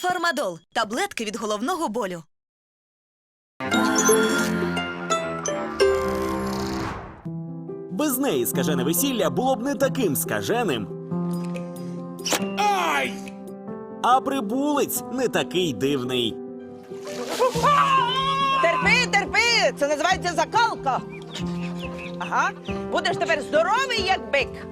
Фармадол таблетки від головного болю. Без неї скажене весілля було б не таким скаженим. Ай! А прибулець не такий дивний. Терпи, терпи! Це називається закалка. Ага. Будеш тепер здоровий, як бик.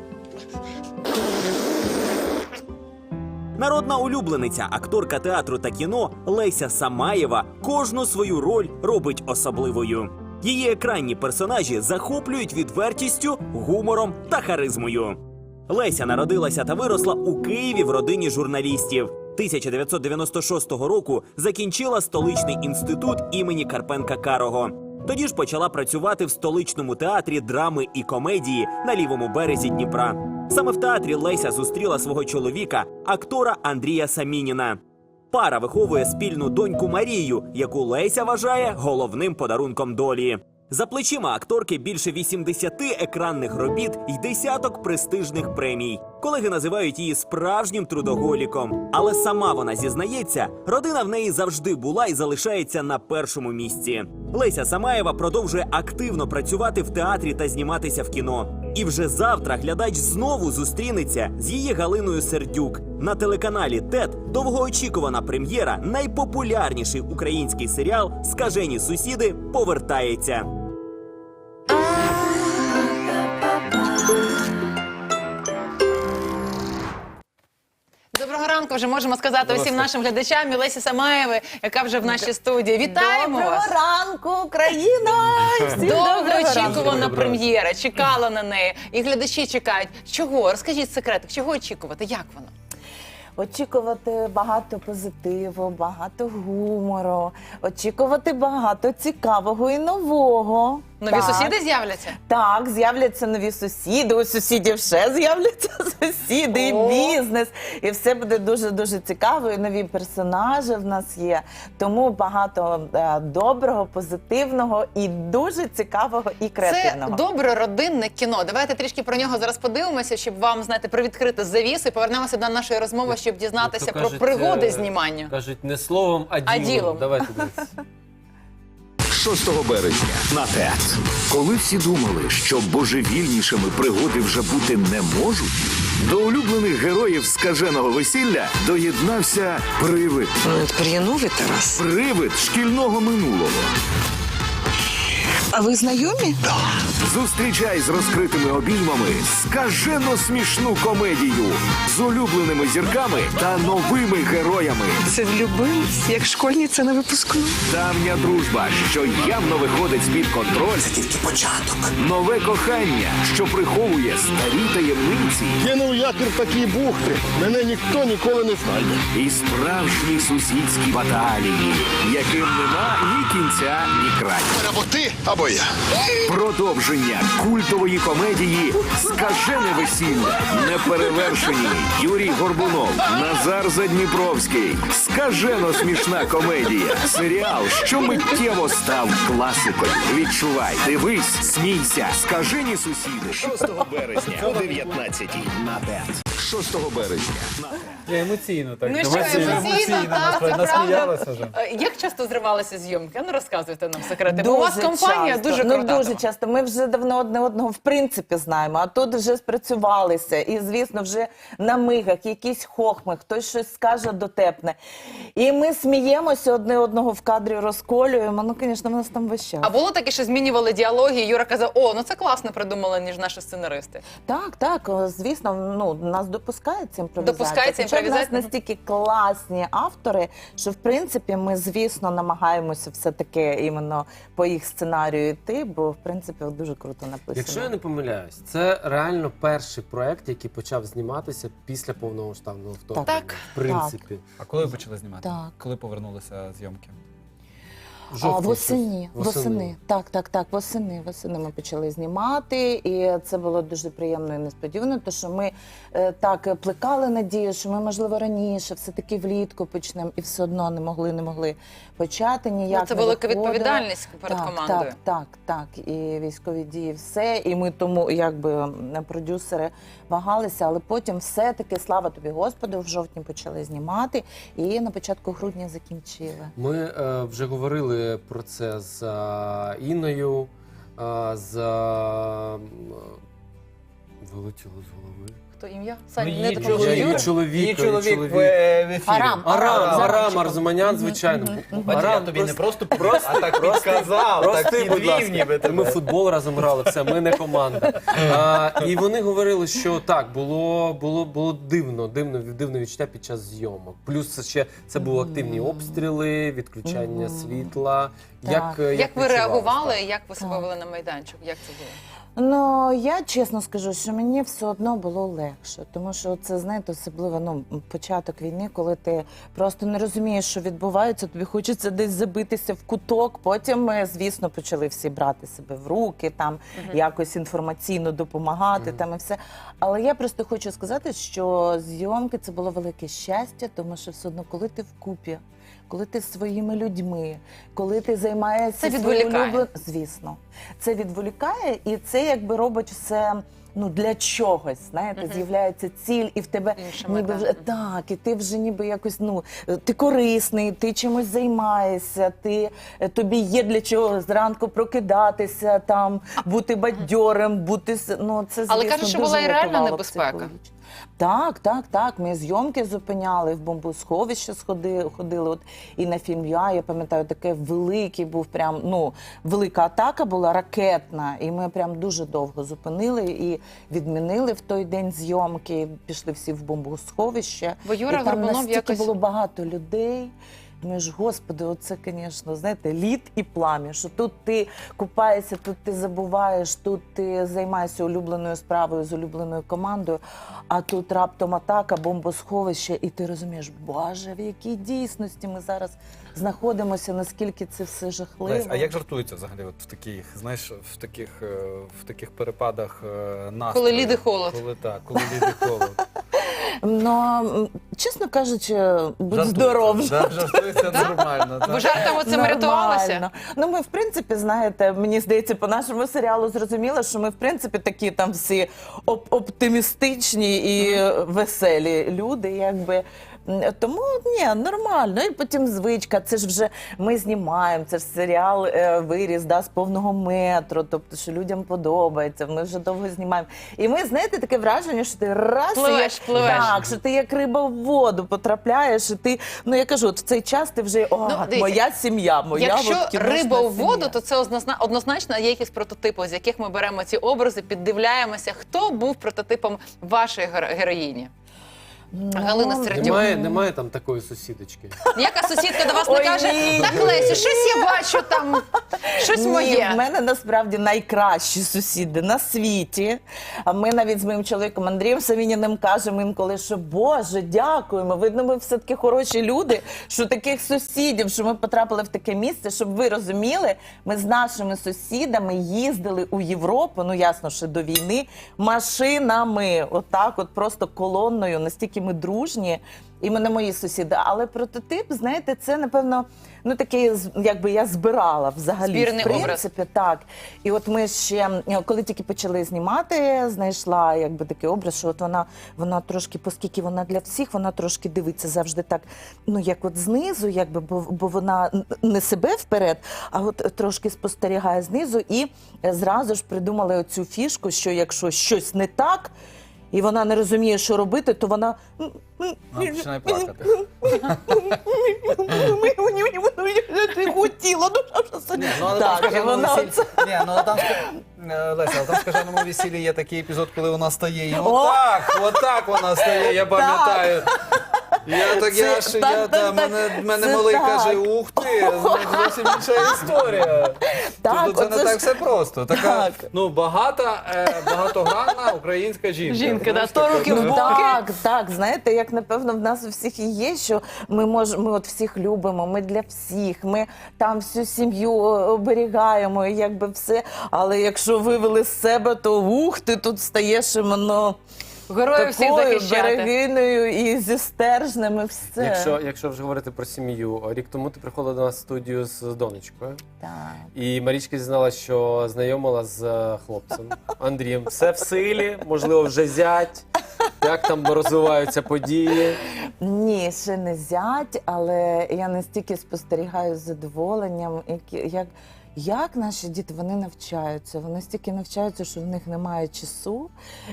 Народна улюблениця, акторка театру та кіно Леся Самаєва кожну свою роль робить особливою. Її екранні персонажі захоплюють відвертістю, гумором та харизмою. Леся народилася та виросла у Києві в родині журналістів. 1996 року закінчила столичний інститут імені Карпенка Карого. Тоді ж почала працювати в столичному театрі драми і комедії на лівому березі Дніпра. Саме в театрі Леся зустріла свого чоловіка, актора Андрія Самініна. Пара виховує спільну доньку Марію, яку Леся вважає головним подарунком долі. За плечима акторки більше 80 екранних робіт і десяток престижних премій. Колеги називають її справжнім трудоголіком. Але сама вона зізнається, родина в неї завжди була і залишається на першому місці. Леся Самаєва продовжує активно працювати в театрі та зніматися в кіно. І вже завтра глядач знову зустрінеться з її Галиною Сердюк. На телеканалі ТЕТ довгоочікувана прем'єра, найпопулярніший український серіал Скажені сусіди повертається. Вже можемо сказати усім нашим глядачам і Лесі Самаєвої, яка вже в нашій студії. Вітаємо Доброго вас! ранку, Україна! Всім Довго очікувана прем'єра, чекала на неї. І глядачі чекають. Чого? Розкажіть секретик, чого очікувати? Як воно? Очікувати багато позитиву, багато гумору, очікувати багато цікавого і нового. Нові Так. сусіди з'являться? Так, з'являться нові сусіди. У сусідів ще з'являться сусіди, О. і бізнес. І все буде дуже дуже цікаво. І нові персонажі в нас є. Тому багато е, доброго, позитивного і дуже цікавого і Це добре родинне кіно. Давайте трішки про нього зараз подивимося, щоб вам знаєте привідкрити завіси. Повернемося до нашої розмови, щоб дізнатися про кажуть, пригоди е, знімання. Кажуть, не словом, а ділом. ділом. Давайте дивитися. 6 березня на ТЕЦ. Коли всі думали, що божевільнішими пригоди вже бути не можуть, до улюблених героїв скаженого весілля доєднався привид. Ну, тепер я новий Тарас. Привид шкільного минулого. А ви знайомі? Зустрічай з розкритими обіймами скажено смішну комедію з улюбленими зірками та новими героями. Це влюбились, як школьниця на випускну. Давня дружба, що явно виходить з-під контролю. Це тільки початок. Нове кохання, що приховує старі таємниці. Кинув якір такі бухти. Мене ніхто ніколи не знайде. І справжні сусідські баталії, яким нема ні кінця, ні краю. Або ти, або я. Продовження культової комедії Скажене весілля. Неперевершені Юрій Горбунов, Назар Задніпровський. Скажено смішна комедія. Серіал, що миттєво став класикою. Відчувай, дивись, смійся. Скажені сусіди. 6 березня о 19 на ТЕТ. 6 березня. Я емоційно так. Ну що, емоційно, так, це насміялися правда. вже. Е, Як часто зривалися зйомки? Ну розказуйте нам секрети. Бо у вас компанія часто. дуже ну, крута. дуже часто. Ми вже давно одне одного в принципі знаємо, а тут вже спрацювалися. І, звісно, вже на мигах, якісь хохми, хтось щось скаже дотепне. І ми сміємося одне одного в кадрі розколюємо. Ну, звісно, в нас там весь час. А було таке, що змінювали діалоги, і Юра казав, о, ну це класно придумали, ніж наші сценаристи. Так, так, звісно, ну нас допускається імпровізація. Допускається Хоча в імпровізація? нас настільки класні автори, що в принципі ми, звісно, намагаємося все таки іменно по їх сценарію йти, бо в принципі дуже круто написано. Якщо я не помиляюсь, це реально перший проект, який почав зніматися після повномасштабного вторгнення. Так. В принципі. А коли ви почали знімати? Так. Коли повернулися зйомки? Жовтні а, восені, щось. восени. Так, так, так, восени. Восени ми почали знімати, і це було дуже приємно і несподівано, тому що ми е, так е, плекали надію, що ми, можливо, раніше, все-таки влітку почнемо, і все одно не могли, не могли почати ніяк. Ну, це велика відповідальність перед так, командою. Так, так, так. І військові дії, все. І ми тому, якби продюсери вагалися, але потім все-таки, слава тобі, Господу, в жовтні почали знімати, і на початку грудня закінчили. Ми е, вже говорили про це з Іною, е, з е, вилетіло з голови. Хто ім'я? Саня, Ну, не її допоможу. Чоловік. її Юра? чоловік, Її чоловік в, е, в ефірі. Арам. Арам, Арам, Арам Арзуманян, звичайно. Бачиш, я тобі не просто просто а так підказав, так Прости, будь підвів ніби ласка. Ми тебе. футбол разом грали, все, ми не команда. А, і вони говорили, що так, було, було, було дивно, дивно, дивне відчуття під час зйомок. Плюс це ще це були активні обстріли, відключання світла. Як, Так. е, Як ви відчувалось, реагували, так? як ви себе вели на майданчик? Як це було? Ну я чесно скажу, що мені все одно було легше, тому що це знаєте, особливо ну початок війни, коли ти просто не розумієш, що відбувається. Тобі хочеться десь забитися в куток. Потім ми, звісно, почали всі брати себе в руки, там якось інформаційно допомагати. Там і все. Але я просто хочу сказати, що зйомки це було велике щастя, тому що все одно, коли ти вкупі, коли ти своїми людьми, коли ти займаєшся Це відволікає. улюбленою- звісно, це відволікає, і це якби робить все. Ну для чогось, знаєте, з'являється ціль, і в тебе Інша ніби вже так, і ти вже ніби якось ну ти корисний, ти чимось займаєшся, ти е, тобі є для чого зранку прокидатися, там бути бадьорим, бути ну це Але звісно, кажуть, що була і реальна небезпека. психологічно. Так, так, так. Ми зйомки зупиняли в бомбосховище сходи, ходили. От і на фільм я, я пам'ятаю, таке великий був прям ну велика атака була ракетна, і ми прям дуже довго зупинили і відмінили в той день зйомки. Пішли всі в бомбосховище. Бо Юра і там Горбунов настільки якось- було багато людей. Ми ж, господи, оце, звісно, знаєте, лід і плам'я. Що тут ти купаєшся, тут ти забуваєш, тут ти займаєшся улюбленою справою з улюбленою командою, а тут раптом атака, бомбосховище, і ти розумієш, боже, в якій дійсності ми зараз знаходимося, наскільки це все жахливо. Лесь, а як жартується взагалі от в таких, знаєш, в таких, е, в таких перепадах е, настрою? Коли лід і холод. Коли так, коли лід і холод. Ну, чесно кажучи, будь здоров. да, Жартується нормально. Ви жартом жартами цим рятувалися? Нормально. Ну, ми, в принципі, знаєте, мені здається, по нашому серіалу зрозуміло, що ми, в принципі, такі там всі оп- оптимістичні і веселі люди, якби. Тому ні, нормально. І потім звичка. Це ж вже ми знімаємо. Це ж серіал е, виріс да, з повного метру. Тобто, що людям подобається. Ми вже довго знімаємо. І ми, знаєте, таке враження, що ти раз Пливеш, як, пливеш. Так, що ти як риба в воду потрапляєш, і ти, ну я кажу, от в цей час ти вже о, Ну, дивіться, моя сім'я, моя Якщо от кіношна риба у воду, сім'я. то це однозна- однозначно є якісь прототипи, з яких ми беремо ці образи, піддивляємося. Хто був прототипом вашої геро- героїні? Ну, Галина Середюк. Немає, немає там такої сусідочки. Ніяка сусідка до вас не Ой, каже, ні. так Лесю, щось я бачу там, щось Ні, моє. в мене насправді найкращі сусіди на світі. А ми навіть з моїм чоловіком Андрієм Савініним кажемо інколи, що Боже, дякуємо. Видно, ми все таки хороші люди, що таких сусідів, що ми потрапили в таке місце, щоб ви розуміли, ми з нашими сусідами їздили у Європу. Ну ясно, що до війни машинами, отак, от просто колонною, настільки ми дружні. Іменно мої сусіди. Але прототип, знаєте, це напевно ну такий, якби я збирала взагалі Збірний в образ. так. І от ми ще, коли тільки почали знімати, знайшла якби такий образ, що от вона, вона трошки, оскільки вона для всіх, вона трошки дивиться завжди так, ну як от знизу, якби, бо, бо вона не себе вперед, а от трошки спостерігає знизу. І зразу ж придумали оцю фішку, що якщо щось не так. І вона не розуміє, що робити, то вона Вона починає плакати. не хотіла, ну що ж це? Ні, ну, але там Так, і скаженому вона весіллі... оце- Ні, ну, але там, ска- е, Леся, але там в скаженому весіллі є такий епізод, коли вона стає і отак, отак вона стає, я пам'ятаю. Я так, я ж, так, я, так, та, так. мене, мене Це малий так. каже, ух ти, зовсім інша історія. Так, тобто це не так все просто. Така, Так. ну, багата, е, багатогранна українська жінка. Жінка, да, Знаєш, 100 років Ну, в боки. так, так, знаєте, як напевно в нас у всіх і є, що ми мож, ми от всіх любимо, ми для всіх, ми там всю сім'ю оберігаємо, і якби все. Але якщо вивели з себе, то ух, ти тут стаєш іменно Героїв всіх такою захищати. берегиною і зі стержнями все. Якщо, якщо вже говорити про сім'ю, рік тому ти приходила до нас в студію з донечкою. Так. І Марічка зізнала, що знайомила з е, хлопцем Андрієм. Все в силі, можливо, вже зять. Як там розвиваються події? Ні, ще не зять, але я настільки спостерігаю з задоволенням, які- як, як наші діти вони навчаються. Вони стільки навчаються, що в них немає часу.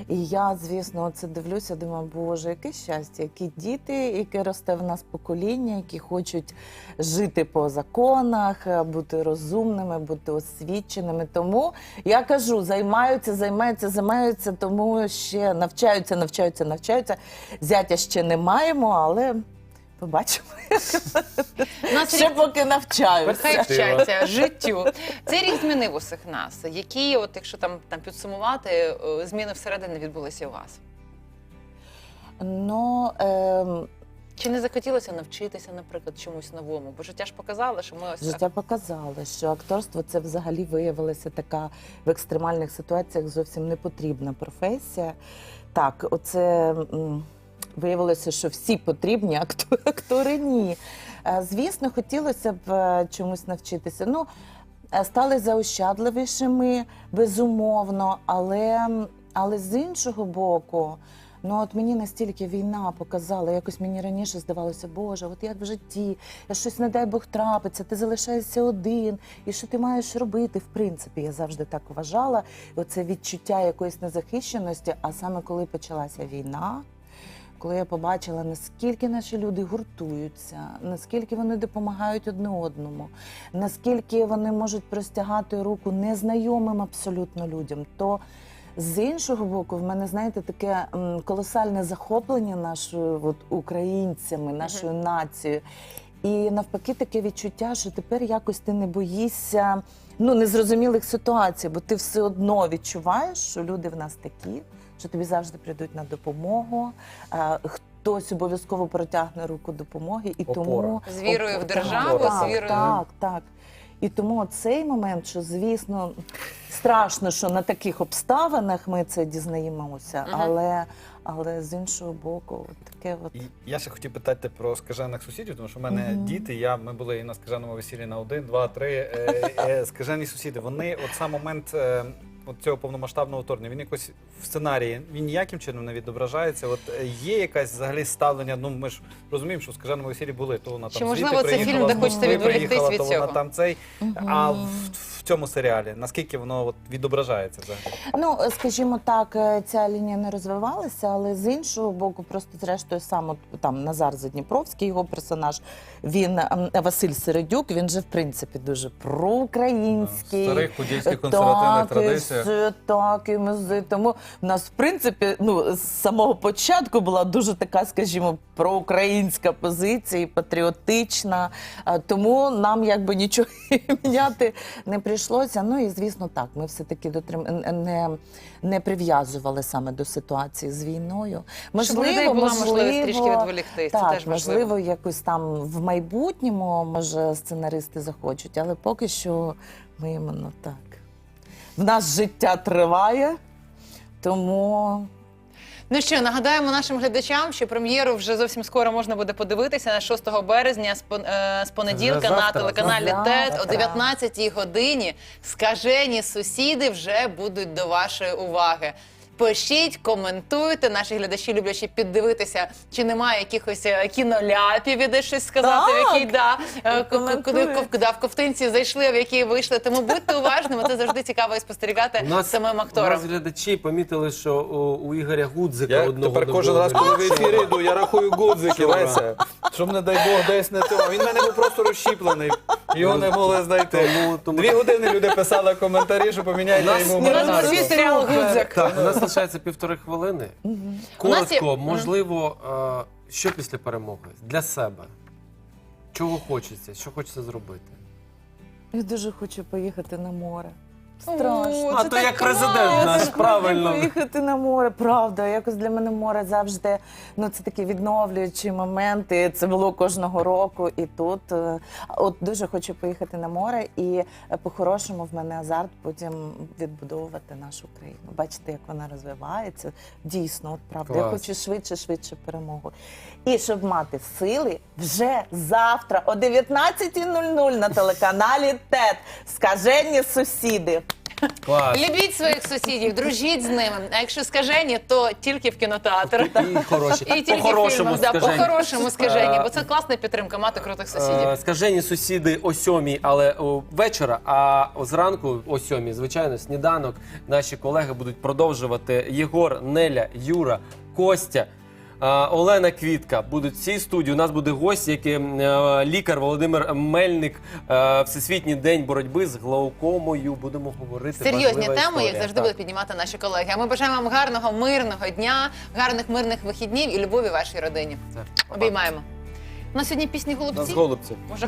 І я, звісно, це дивлюся, думаю, боже, яке щастя, які діти, яке росте в нас покоління, які хочуть жити по законах, бути розумними, бути освіченими. Тому я кажу, займаються, займаються, займаються, тому ще навчаються, навчаються, навчаються. Зятя ще не маємо, але побачимо. Нас Ще рік поки навчаюся. Хай вчаться життю. Цей рік змінив усіх нас. Які, от якщо там, там підсумувати, е, зміни всередині відбулися у вас? Ну, ем, Чи не захотілося навчитися, наприклад, чомусь новому? Бо життя ж показало, що ми ось. Життя показало, що акторство це взагалі виявилася така в екстремальних ситуаціях зовсім не потрібна професія. Так, оце м, виявилося, що всі потрібні, актори, ні. Е, Звісно, хотілося б е, чомусь навчитися. Ну, е, стали заощадливішими, безумовно, але, але з іншого боку. Ну от мені настільки війна показала, якось мені раніше здавалося, Боже, от як в житті, я щось, не дай Бог, трапиться, ти залишаєшся один, і що ти маєш робити? В принципі, я завжди так вважала. Оце відчуття якоїсь незахищеності. А саме коли почалася війна, коли я побачила, наскільки наші люди гуртуються, наскільки вони допомагають одне одному, наскільки вони можуть простягати руку незнайомим абсолютно людям, то з іншого боку, в мене, знаєте, таке колосальне захоплення нашою от, українцями, нашою нацією. І навпаки, таке відчуття, що тепер якось ти не боїшся ну, незрозумілих ситуацій, бо ти все одно відчуваєш, що люди в нас такі, що тобі завжди прийдуть на допомогу. Хтось обов'язково протягне руку допомоги, і Опора. тому З вірою в державу, так, з вірою- Так, так. І тому цей момент, що звісно страшно, що на таких обставинах ми це дізнаємося, Мгм. але, але з іншого боку, от таке от. Я ще хотів питати про скажених сусідів, тому що в мене Мгм. діти. Я ми були і на скаженому весіллі на один, два, три. Е, е, скажені сусіди. Вони от сам момент. Е, От цього повномасштабного вторгнення, він якось в сценарії він ніяким чином не відображається. От е, є якась взагалі ставлення. Ну ми ж розуміємо, що в скаженому весіллі були, то вона там Чи, звідти можливо, це приїхала, фільм, де з хочеться Москви відволіктись приїхала, від то вона цього? там цей. А в цьому серіалі наскільки воно от відображається взагалі? Ну, скажімо так, е, ця лінія не розвивалася, але з іншого боку, просто зрештою сам от, там Назар Задніпровський, його персонаж, він ем, Василь Середюк, він же в принципі дуже проукраїнський. Старих подільських консервативних так, традиціях. І так, і ми тому в нас, в принципі, ну з самого початку була дуже така, скажімо, проукраїнська позиція, патріотична. Тому нам якби нічого міняти не прийшлося. Ну і звісно, так, ми все-таки дотрим... не, не прив'язували саме до ситуації з війною. Щоб людей була можливість трішки відволіктись. Це теж важливо. можливо, якось там в майбутньому, може, сценаристи захочуть, але поки що ми іменно так. В нас життя триває, тому Ну що, нагадаємо нашим глядачам, що прем'єру вже зовсім скоро можна буде подивитися на 6 березня з пон- е, з понеділка на телеканалі Завтра. ТЕТ о 19 годині. Скажені сусіди вже будуть до вашої уваги. Пишіть, коментуйте. Наші глядачі люблячи піддивитися, чи немає якихось е, кіноляпів, і де щось сказати, в якій да, е, ку- ку- куди куди в ковтинці зайшли, а в якій вийшли. Тому будьте уважними. Це завжди цікаво спостерігати У нас, самим у нас глядачі помітили, що у, у Ігоря Гудзика Я одного тепер кожен раз, коли в ефірі йду, я рахую гудзики, Леся. Щоб, не дай Бог, десь не того. Він мене був просто розщіплений. Його не могли знайти. Тому- тому- Дві години люди писали коментарі, що поміняйте йому У нас маринарку. свій серіал Гудзик. Так, у нас лишається півтори хвилини. Є- Коротко, можливо, що після перемоги? Для себе. Чого хочеться? Що хочеться зробити? Я дуже хочу поїхати на море. Страшно. А то як президент наш, правильно. поїхати на море, правда. Якось для мене море завжди ну це такі відновлюючі моменти. Це було кожного року. І тут е, от дуже хочу поїхати на море, і е, по-хорошому в мене азарт потім відбудовувати нашу країну. Бачите, як вона розвивається. Дійсно, от правда. Я хочу швидше, швидше перемогу. І щоб мати сили вже завтра о 19.00 на телеканалі ТЕТ. Скажені сусіди. Клас. Любіть своїх сусідів, дружіть з ними. А якщо скажені, то тільки в кінотеатр. І хороші. І тільки По-хорошому фільмах, да, скажені. по-хорошому скажені, Е, бо це класна підтримка мати крутих сусідів. Е, Скажені сусіди о сьомій, але о, вечора, а зранку о сьомій, звичайно, сніданок. Наші колеги будуть продовжувати. Єгор, Неля, Юра, Костя. Олена Квітка будуть в цій студії. У нас буде гость, який е, лікар Володимир Мельник. е, Всесвітній день боротьби з глаукомою. Будемо говорити. Серйозні теми, як завжди, будуть піднімати наші колеги. А ми бажаємо вам гарного, мирного дня, гарних мирних вихіднів і любові вашій родині. Обіймаємо. У нас сьогодні пісні голубці. голубці. Може,